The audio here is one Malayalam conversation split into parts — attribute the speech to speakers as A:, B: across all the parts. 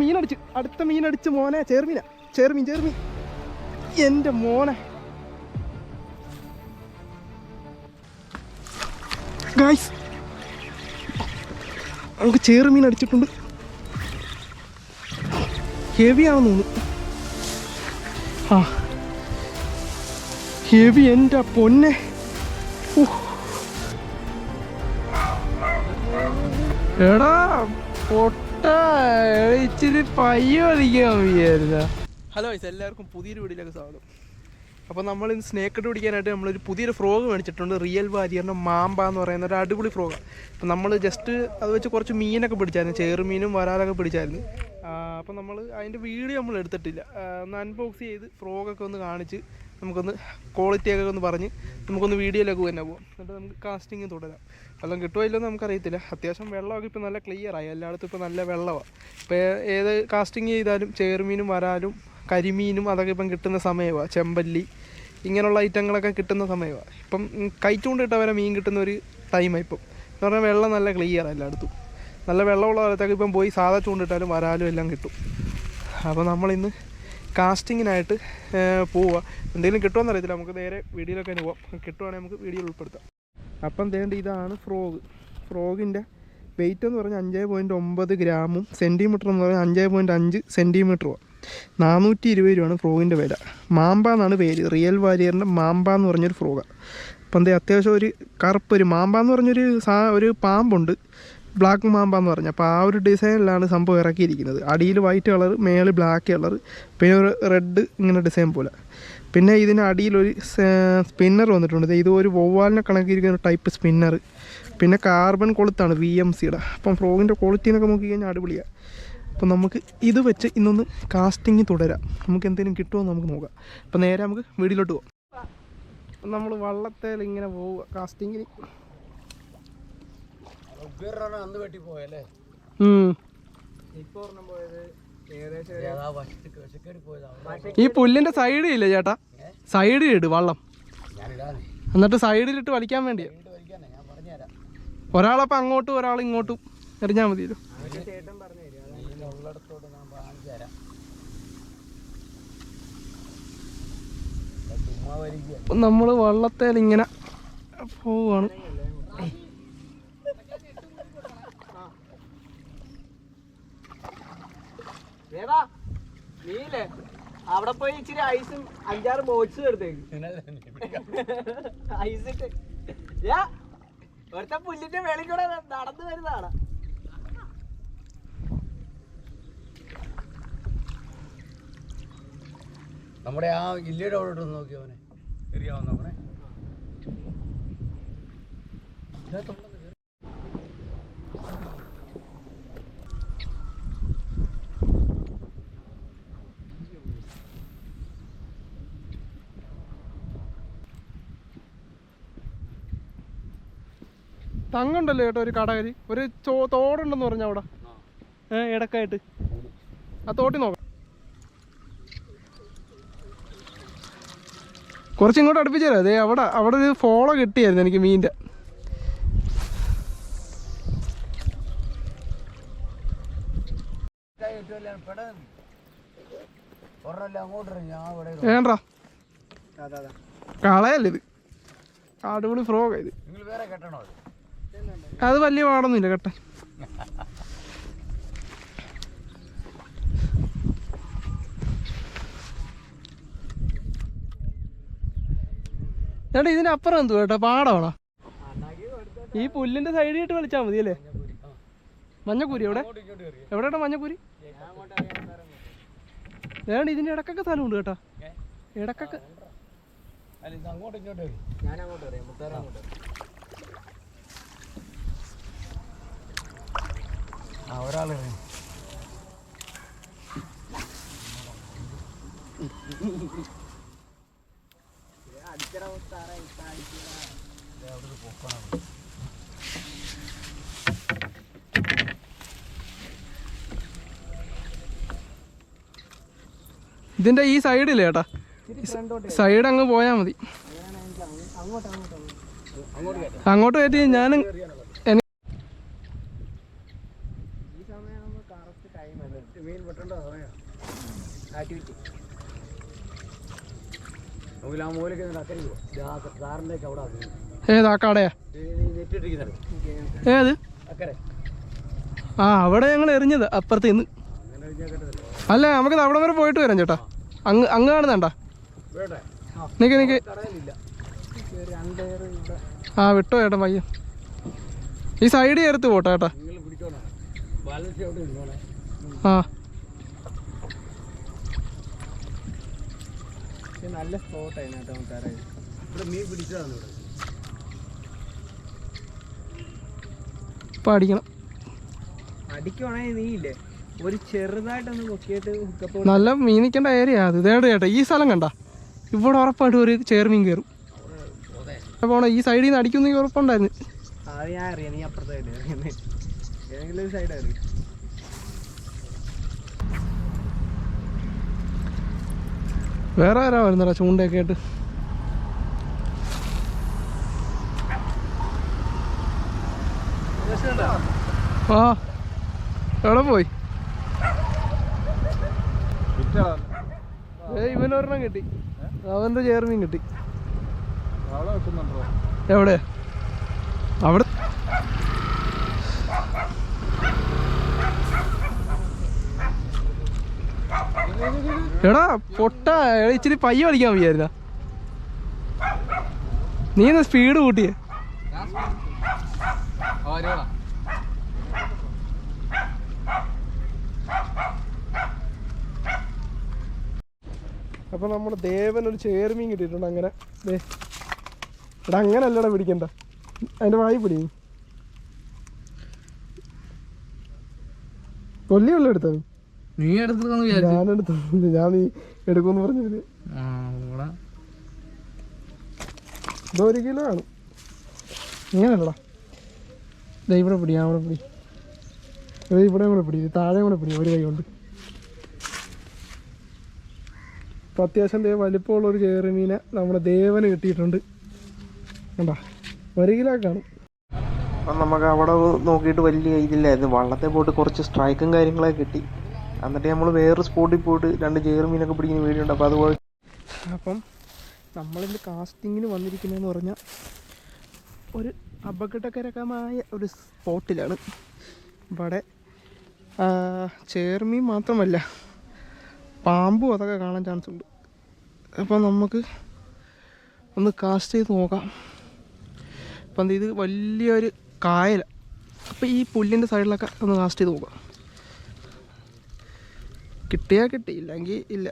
A: മീനടിച്ച്. അടുത്ത മീനടിച്ച് മോനെ. ചേർമീന. ചേർമീൻ ചേർമീൻ. എന്റെ മോനെ. ഗായ്സ് നമുക്ക് ചേറുമീൻ അടിച്ചിട്ടുണ്ട്. ഹെവി ആണെന്ന് തോന്നുന്നു ആ. ഹെവി എന്റെ പൊന്നെ. എടാ പൊട്ട ഇച്ചിരി ഹലോ ഇത് എല്ലാവർക്കും പുതിയൊരു വീഡിയോയിലേക്ക് സ്വാഗതം. അപ്പോൾ നമ്മൾ ഇന്ന് സ്നേക്ക് പിടിക്കാനായിട്ട് നമ്മളൊരു പുതിയൊരു ഫ്രോഗ് മേടിച്ചിട്ടുണ്ട്. റിയൽ വാരിയറിന്റെ മാമ്പ എന്ന് പറയുന്ന ഒരു അടിപൊളി ഫ്രോഗാണ് അപ്പോൾ നമ്മൾ ജസ്റ്റ് അത് വെച്ച് കുറച്ച് മീനൊക്കെ പിടിച്ചായിരുന്നു. ചേറുമീനും വരാലൊക്കെ പിടിച്ചായിരുന്നു. അപ്പോൾ നമ്മൾ അതിന്റെ വീഡിയോ നമ്മൾ എടുത്തിട്ടില്ല. ഒന്ന് അൺബോക്സ് ചെയ്ത് ഫ്രോഗൊക്കെ ഒന്ന് കാണിച്ച് നമുക്കൊന്ന് ക്വാളിറ്റിയൊക്കെ ഒന്ന് പറഞ്ഞ് നമുക്കൊന്ന് വീഡിയോയിലേക്ക് തന്നെ പോകാം എന്നിട്ട് നമുക്ക് കാസ്റ്റിങ് തുടരാം. വെള്ളം കിട്ടുമോ ഇല്ലെന്ന് നമുക്കറിയത്തില്ല. അത്യാവശ്യം വെള്ളമൊക്കെ ഇപ്പോൾ നല്ല ക്ലിയറായി എല്ലായിടത്തും ഇപ്പോൾ നല്ല വെള്ളമാണ് ഇപ്പോൾ ഏത് കാസ്റ്റിങ് ചെയ്താലും ചേർമീനും വരാലും കരിമീനും അതൊക്കെ ഇപ്പം കിട്ടുന്ന സമയമാണ് ചെമ്പല്ലി ഇങ്ങനെയുള്ള ഐറ്റങ്ങളൊക്കെ കിട്ടുന്ന സമയമാണ് ഇപ്പം കൈച്ചൂണ്ടിട്ട് വരെ മീൻ കിട്ടുന്ന ഒരു ടൈമാണ് ഇപ്പം. എന്ന് പറഞ്ഞാൽ വെള്ളം നല്ല ക്ലിയറാണ് എല്ലായിടത്തും. നല്ല വെള്ളമുള്ള സ്ഥലത്തേക്ക് ഇപ്പം പോയി സാധാ ചൂണ്ടിട്ടാലും വരാലും എല്ലാം കിട്ടും. അപ്പോൾ നമ്മളിന്ന് കാസ്റ്റിങ്ങിനായിട്ട് പോവുക. എന്തെങ്കിലും കിട്ടുമെന്ന് അറിയത്തില്ല. നമുക്ക് നേരെ വീഡിയോയിലൊക്കെ തന്നെ പോവാം. കിട്ടുവാണെങ്കിൽ നമുക്ക് വീഡിയോയിൽ ഉൾപ്പെടുത്താം. അപ്പം തേണ്ട ഇതാണ് ഫ്രോഗ്. ഫ്രോഗിന്റെ വെയിറ്റ് എന്ന് പറഞ്ഞാൽ അഞ്ച് പോയിന്റ് ഒമ്പത് ഗ്രാമും സെന്റിമീറ്റർ എന്ന് പറഞ്ഞാൽ അഞ്ച് പോയിന്റ് അഞ്ച് സെന്റിമീറ്ററുമാണ് നാനൂറ്റി ഇരുപത് രൂപയാണ് ഫ്രോഗിന്റെ വില. മാമ്പ എന്നാണ് പേര്. റിയൽ വാരിയറിന്റെ മാമ്പ എന്ന് പറഞ്ഞൊരു ഫ്രോഗാണ്. അപ്പം എന്തേ അത്യാവശ്യം ഒരു കറുപ്പ് ഒരു മാമ്പ എന്ന് പറഞ്ഞൊരു സാ ഒരു പാമ്പുണ്ട്. ബ്ലാക്ക് മാമ്പ എന്ന് പറഞ്ഞു. അപ്പോൾ ആ ഒരു ഡിസൈനിലാണ് സംഭവം ഇറക്കിയിരിക്കുന്നത്. അടിയിൽ വൈറ്റ് കളർ മേളിൽ ബ്ലാക്ക് കളർ പിന്നെ ഒരു റെഡ് ഇങ്ങനെ ഡിസൈൻ പോലെ. പിന്നെ ഇതിന് അടിയിലൊരു സ്പിന്നർ വന്നിട്ടുണ്ട്. ഇത് ഒരു വവ്വാലിനെ കണക്കിരിക്കുന്ന ടൈപ്പ് സ്പിന്നർ പിന്നെ കാർബൺ കൊളുത്താണ് വി എം സിയുടെ അപ്പം ഫ്രോഗിന്റെ ക്വാളിറ്റി എന്നൊക്കെ നോക്കി കഴിഞ്ഞാൽ അടിപൊളിയാണ് അപ്പം നമുക്ക് ഇത് വെച്ച് ഇന്നൊന്ന് കാസ്റ്റിംഗ് തുടരാം. നമുക്ക് എന്തെങ്കിലും കിട്ടുമോ നമുക്ക് നോക്കാം. അപ്പം നേരെ നമുക്ക് വീടിലോട്ട് പോകാം നമ്മൾ വള്ളത്തേൽ ഇങ്ങനെ പോവുക കാസ്റ്റിങ്ങിന്
B: അന്ന് വെട്ടി പോയല്ലേ
A: ഈ പുല്ലിന്റെ സൈഡിൽ ചേട്ടാ? സൈഡ് ഇട് വള്ളം. എന്നിട്ട് സൈഡിലിട്ട് വലിക്കാൻ വേണ്ടിയാ. ഒരാളപ്പ അങ്ങോട്ടും ഒരാൾ ഇങ്ങോട്ടും. എറിഞ്ഞാൽ മതിയല്ലോ.
B: നമ്മൾ
A: നമ്മൾ വള്ളത്തേൽ ഇങ്ങനെ പോവാണ്.
C: നീലേ. അവിടെ പോയി ഇച്ചിരി ഐസും അഞ്ചാറ് ബോട്ട്സും എടുത്തേക്ക്. ഐസിട്ട് യാ ഒരുത്ത പുല്ലിന്റെ വെളി കൂടെ നടന്നു വരുന്നതാണ്.
B: നമ്മുടെ ആ ഇല്ലയുടെ അവിടെ ഒന്ന് നോക്കി അവനെ? ഇതാ അവനെ
A: തങ്ങുണ്ടല്ലോ ചേട്ടാ ഒരു കടകരി. ഒരു ചോ തോടുണ്ടെന്ന് പറഞ്ഞ അവിടെ. ഇടക്കായിട്ട്. ആ തോട്ടി നോക്കാം. കുറച്ച് ഇങ്ങോട്ട് അടുപ്പിച്ചു തരാം അതെ അവിടെ അവിടെ ഒരു ഫോളോ കിട്ടിയായിരുന്നു എനിക്ക്
B: മീനിന്റെ. കളയല്ലേ
A: വേണ്ട ഇത് അടിപൊളി ഫ്രോഗ് ഇത്.
B: വേറെ കെട്ടണോ അത്
A: വലിയ പാടൊന്നുമില്ല കേട്ടെ. ചേട്ടാ ഇതിനപ്പുറം എന്തു കേട്ടോ? പാടമാണോ? ഈ പുല്ലിന്റെ സൈഡിൽ ഇട്ട് വലിച്ചാൽ മതി അല്ലേ? മഞ്ഞക്കൂരി എവിടെ? എവിടെയാ മഞ്ഞക്കൂരി? വേണ്ട ഇതിന്റെ ഇടക്കൊക്കെ സ്ഥലമുണ്ട് കേട്ടോ. ഇടക്കൊക്കെ
B: അങ്ങോട്ടും ഇങ്ങോട്ടും.
C: ഞാൻ അങ്ങോട്ട് മുത്താരം അങ്ങോട്ട്
B: ആ ഒരാൾ എറിയും
C: അടിച്ചറ മുത്താറ ഇപ്പൊ അടിച്ചറ
B: അവിടെ ഒരു പൊക്കണം
A: ഇതിന്റെ ഈ സൈഡില്ലേ ചേട്ടാ സൈഡ് അങ്ങ് പോയാ മതി. അങ്ങോട്ട് കയറ്റി ഞാൻ
B: മീൻ വെട്ടേണ്ട സമയം. ആക്ടിവിറ്റി നമുക്ക് ആ മൂലയ്ക്ക് അക്കരെ പോവാം. സാറിന്റെയൊക്കെ അവിടെ.
A: ഏതാ കടയാ.
B: അക്കരെ.
A: ആ അവിടെ ഞങ്ങൾ എറിഞ്ഞത് അപ്പുറത്ത് നിന്ന്. അല്ല നമുക്ക് അവിടെ വരെ പോയിട്ട് വരാം ചേട്ടാ. അങ്ങ് അങ്ങ് കാണുന്നണ്ട? നിക്ക് നിക്ക്. ആ വിട്ടോ ചേട്ടാ പയ്യ ഈ സൈഡ് ചേർത്ത് പോട്ടെ ചേട്ടാ. ആ.
C: നല്ല സ്പോട്ട് അതിനകത്ത് നമുക്ക്
B: ഇവിടെ മീൻ പിടിച്ചതാണ് ഇവിടെ.
A: ഇപ്പം അടിക്കണം
C: അടിക്കുവാണെങ്കിൽ നീ ഇല്ലേ ഒരു ചെറുതായിട്ടൊന്ന് പൊക്കിയിട്ട്
A: നല്ല മീൻ നിൽക്കേണ്ട ഏരിയ അത്. ഇതേടെ ചേട്ടാ ഈ സ്ഥലം കണ്ട. ഇവിടെ ഉറപ്പായിട്ട് ഒരു ചേർമീൻ കയറും പോണേ ഈ സൈഡിൽ നിന്ന് അടിക്കുന്ന ഉറപ്പുണ്ടായിരുന്നു.
C: അത് ഞാൻ അറിയാം നീ അപ്പുറത്തെ ഏതെങ്കിലും ഒരു സൈഡ്
A: വേറെ ആരാ വരുന്നടാ ചൂണ്ടയൊക്കെ ആയിട്ട്? ആ എവിടെ പോയി? ഏ ഇവനൊരെണ്ണം കിട്ടി. അവന്റെ ചേർമീൻ കിട്ടി. എവിടെ? അവിടെ. എടാ പൊട്ട ഇച്ചിരി പയ്യ കളിക്കാൻ വയ്യായിരുന്ന? നീ എന്നാ സ്പീഡ് കൂട്ടിയേ. അപ്പൊ നമ്മുടെ ദേവൻ ഒരു ചേർമീൻ കിട്ടിയിട്ടുണ്ട് അങ്ങനെ. എടാ അങ്ങനെ അല്ലടാ പിടിക്കണ്ട. അതിന്റെ വായി പിടി. കൊല്ലിയുള്ള എടുത്താ നീ?
C: നീ എടുത്തു
A: ഞാനെടുത്തു ഞാൻ നീ എടുക്കുമെന്ന് പറഞ്ഞത് ഇതൊരു കിലോ ആണ്. ഇങ്ങനല്ലടാ ദേ ഇവിടെ പിടി ഞാൻ ഇവിടെ പിടി. ദേ ഇവിടെ കൂടെ പിടി ഇത് താഴെ കൂടെ പിടി ഒരു കൈ കൊണ്ട്. ഇപ്പം അത്യാവശ്യം ദേ വലിപ്പമുള്ള ഒരു ചേറുമീനെ നമ്മുടെ ദേവന് കിട്ടിയിട്ടുണ്ട്. കണ്ടാ? ഒരു കിലോ കാണും. അപ്പം നമുക്ക് അവിടെ നോക്കിയിട്ട് വലിയ ഇതില്ലായിരുന്നു. വള്ളത്തെ പോയിട്ട് കുറച്ച് സ്ട്രൈക്കും കാര്യങ്ങളൊക്കെ കിട്ടി. എന്നിട്ട് നമ്മൾ വേറൊരു സ്പോട്ടിൽ പോയിട്ട് രണ്ട് ചേറുമീനൊക്കെ പിടിക്കുന്ന വീഡിയോ ഉണ്ട്. അപ്പോൾ അതുപോലെ അപ്പം നമ്മളിന്ന് കാസ്റ്റിങ്ങിന് വന്നിരിക്കുന്നതെന്ന് പറഞ്ഞാൽ ഒരു അപകടകരമായ ഒരു സ്പോട്ടിലാണ്. ഇവിടെ ചേർമീൻ മാത്രമല്ല പാമ്പും അതൊക്കെ കാണാൻ ചാൻസ് ഉണ്ട്. അപ്പോൾ നമുക്ക് ഒന്ന് കാസ്റ്റ് ചെയ്ത് നോക്കാം. അപ്പം ഇത് വലിയൊരു കായല. അപ്പോൾ ഈ പുല്ലിന്റെ സൈഡിലൊക്കെ ഒന്ന് കാസ്റ്റ് ചെയ്ത് നോക്കാം. കിട്ടിയാൽ കിട്ടി ഇല്ലെങ്കിൽ ഇല്ല.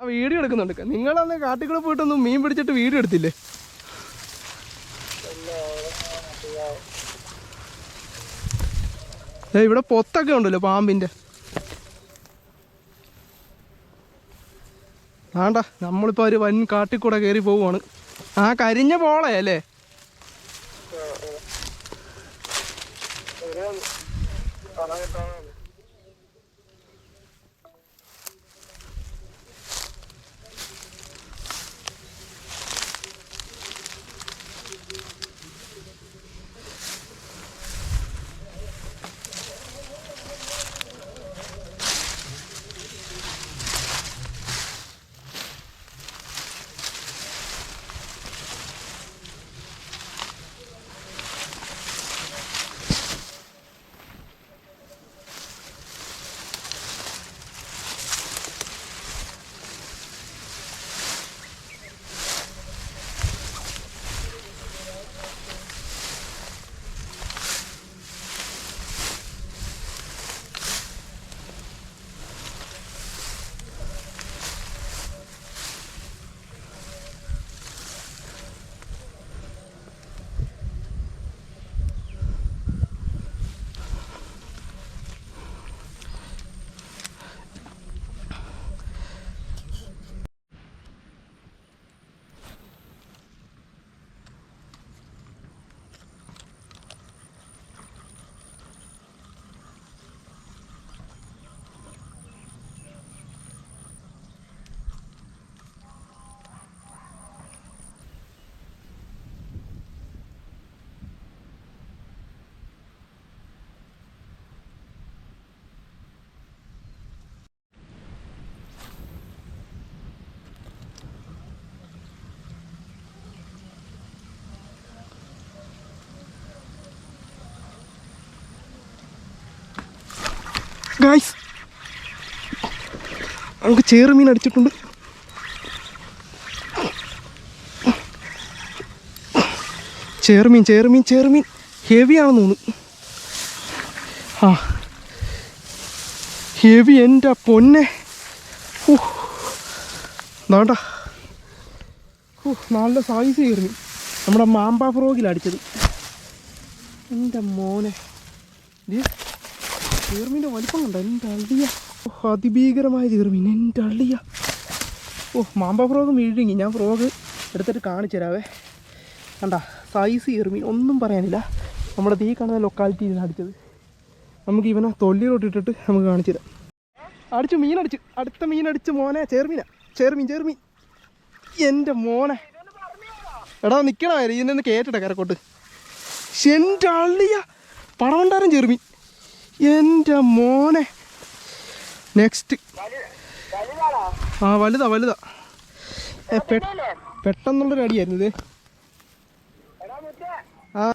A: ആ വീഡിയോ എടുക്കുന്നുണ്ട്. നിങ്ങളന്ന് കാട്ടിക്കൂടെ പോയിട്ടൊന്നും മീൻ പിടിച്ചിട്ട് വീഡിയോ എടുത്തില്ലേ? ഇവിടെ പൊത്തൊക്കെ ഉണ്ടല്ലോ പാമ്പിന്റെ. വേണ്ട നമ്മളിപ്പോൾ ഒരു വൻ കാട്ടിക്കൂടെ കയറി പോവുകയാണ് ആ കരിഞ്ഞ പോളേ അല്ലേ? ഗായ്സ് നമുക്ക് ചേറ് മീൻ അടിച്ചിട്ടുണ്ട്. ചേറുമീൻ ചേറുമീൻ ചേറുമീൻ ഹെവി ആണെന്ന് തോന്നുന്നു. ആ. ഹെവി എന്റെ പൊന്നെ. ഓ നാണ്ട ഓ നല്ല സൈസ് ചേർമീൻ നമ്മുടെ മാമ്പ ഫ്രോഗിലടിച്ചത് എന്റെ മോനെ. ചേർമീന്റെ വലിപ്പം കണ്ടോ? എന്റെ അള്ളിയ ഓ അതിഭീകരമായ ചേർമീൻ എന്റെ അള്ളിയ ഓ മാമ്പ ഫ്രോഗ് വീഴുങ്ങി ഞാൻ ഫ്രോഗ് എടുത്തിട്ട് കാണിച്ചു തരാവേ. കണ്ട സൈസ് ചേർമീൻ ഒന്നും പറയാനില്ല. നമ്മുടെ തീ കാണുന്ന ലൊക്കാലിറ്റിയിൽ അടിച്ചത്. നമുക്ക് ഇവനെ തൊല്ലിയിലോട്ടിട്ടിട്ട് നമുക്ക് കാണിച്ചു തരാം. അടിച്ചു മീനടിച്ചു അടുത്ത മീനടിച്ച് മോനെ ചേർമീനാ ചേർമീൻ ചേർമീൻ എന്റെ മോനെ. എടാ നിൽക്കണമായിരുന്നു ഇതിനൊന്ന് കയറ്റട്ടെ കരക്കോട്ട്. എന്റെ അള്ളിയ പടവണ്ടാരം ചെറുമീൻ എന്റെ മോനെ. നെക്സ്റ്റ് ആ വലുതാ വലുതാ. പെട്ടെന്നുള്ളൊരു അടിയായിരുന്നു ഇത്. ആ.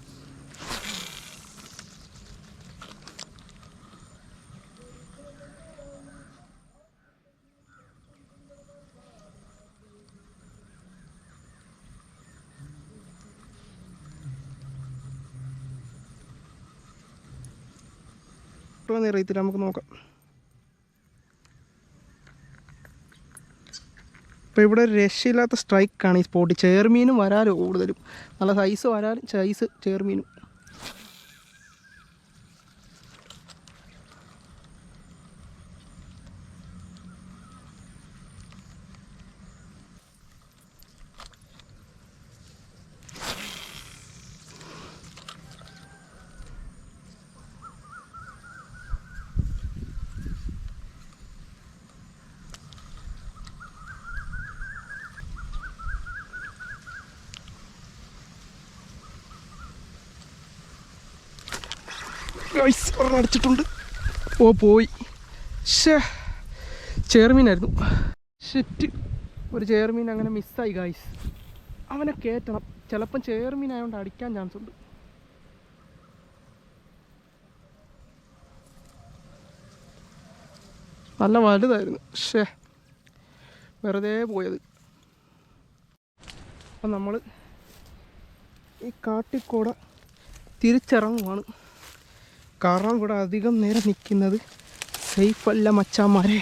A: കിട്ടുമെന്ന് അറിയത്തില്ല നമുക്ക് നോക്കാം. അപ്പോൾ ഇവിടെ രക്ഷയില്ലാത്ത സ്ട്രൈക്കാണ് ഈ സ്പോട്ട് ചേർമീനും വരാലും കൂടുതലും. നല്ല സൈസ് വരാലും സൈസ് ചേർമീനും ഒരെണ്ണം അടിച്ചിട്ടുണ്ട്. ഓ പോയി. ഷേ ചെയർമീനായിരുന്നു. ഷെറ്റ് ഒരു ചെയർമീൻ അങ്ങനെ മിസ്സായി ഗായ്സ് അവനെ കയറ്റണം ചിലപ്പം ചെയർമീൻ ആയതുകൊണ്ട് അടിക്കാൻ ചാൻസ് ഉണ്ട്. നല്ല വലുതായിരുന്നു. ഷേ വെറുതെ പോയത്. അപ്പം നമ്മൾ ഈ കാട്ടിക്കൂടെ തിരിച്ചിറങ്ങുവാണ്. കാരണം ഇവിടെ അധികം നേരം നിൽക്കുന്നത് സേഫ് അല്ല മച്ചാന്മാരെ.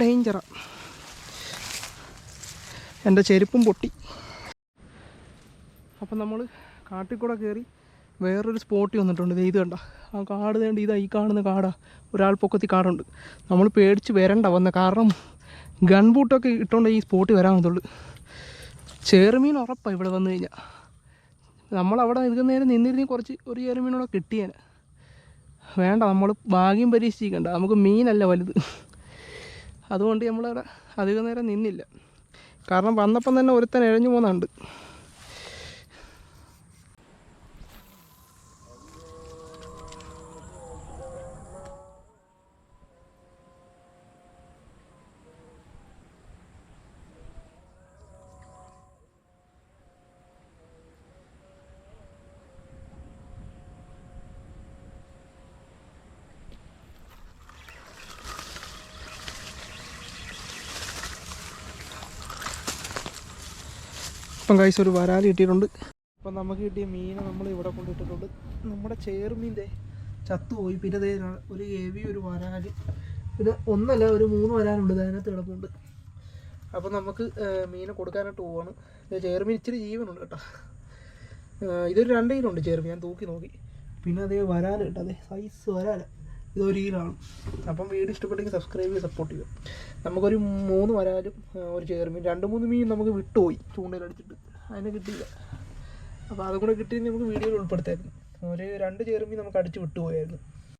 A: ഡേഞ്ചറാണ് എന്റെ ചെരുപ്പും പൊട്ടി. അപ്പം നമ്മൾ കാട്ടിൽ കൂടെ കയറി വേറൊരു സ്പോട്ടിൽ വന്നിട്ടുണ്ട്. ഇത് കണ്ട. ആ കാട് തേണ്ട ഇതാ ഈ കാണുന്ന കാടാ. ഒരാൾ പൊക്കത്തി കാടുണ്ട്. നമ്മൾ പേടിച്ച് വരണ്ട വന്ന. കാരണം ഗൺ ബൂട്ടൊക്കെ ഇട്ടുകൊണ്ട് ഈ സ്പോട്ടിൽ വരാൻ വന്നുള്ളൂ ചേറുമീൻ ഉറപ്പാണ് ഇവിടെ വന്നു കഴിഞ്ഞാൽ നമ്മളവിടെ ഇത് നേരം നിന്നിരുന്ന് കുറച്ച് ഒരു ചേറുമീനോടെ കിട്ടിയേനെ. വേണ്ട നമ്മൾ ഭാഗ്യം പരീക്ഷിക്കണ്ട നമുക്ക് മീനല്ല വലുത്. അതുകൊണ്ട് നമ്മളവിടെ അധികം നേരം നിന്നില്ല. കാരണം വന്നപ്പം തന്നെ ഒരുത്തൻ എഴഞ്ഞു പോകുന്നുണ്ട് ഇപ്പം കൈസ് ഒരു വരാൽ കിട്ടിയിട്ടുണ്ട്. അപ്പം നമുക്ക് കിട്ടിയ മീനെ നമ്മൾ ഇവിടെ കൊണ്ടിട്ടിട്ടുണ്ട്. നമ്മുടെ ചേർമീന്റെ ചത്തുപോയി. പിന്നെ ദേ ഒരു എവി ഒരു വരാൽ പിന്നെ ഒന്നല്ല ഒരു മൂന്ന് വരാനുണ്ട് ഇത് അതിനകത്ത് കിടപ്പുണ്ട്. അപ്പം നമുക്ക് മീനെ കൊടുക്കാനായിട്ട് പോവാണ്. ചേർമീൻ ഇച്ചിരി ജീവനുണ്ട് കേട്ടോ. ഇതൊരു രണ്ട് കിലോ ഉണ്ട് ചേർമീൻ. ഞാൻ തൂക്കി നോക്കി. പിന്നെ അതേ വരാൽ കേട്ടോ. അതെ സൈസ് വരാല. ഇതൊരു ഈലാണ് അപ്പം വീഡിയോ ഇഷ്ടപ്പെട്ടെങ്കിൽ സബ്സ്ക്രൈബ് ചെയ്ത് സപ്പോർട്ട് ചെയ്യുക. നമുക്കൊരു മൂന്ന് വരാലും ഒരു ചേർമീൻ രണ്ട് മൂന്ന് മീൻ നമുക്ക് വിട്ടുപോയി ചൂണ്ടയിലടിച്ചിട്ട്. അതിനെ കിട്ടിയില്ല. അപ്പോൾ അതും കൂടെ കിട്ടിയിരുന്നെങ്കിൽ നമുക്ക് വീഡിയോയിൽ ഉൾപ്പെടുത്തായിരുന്നു. ഒരു രണ്ട് ചേർമീൻ നമുക്ക് അടിച്ച് വിട്ടുപോയായിരുന്നു.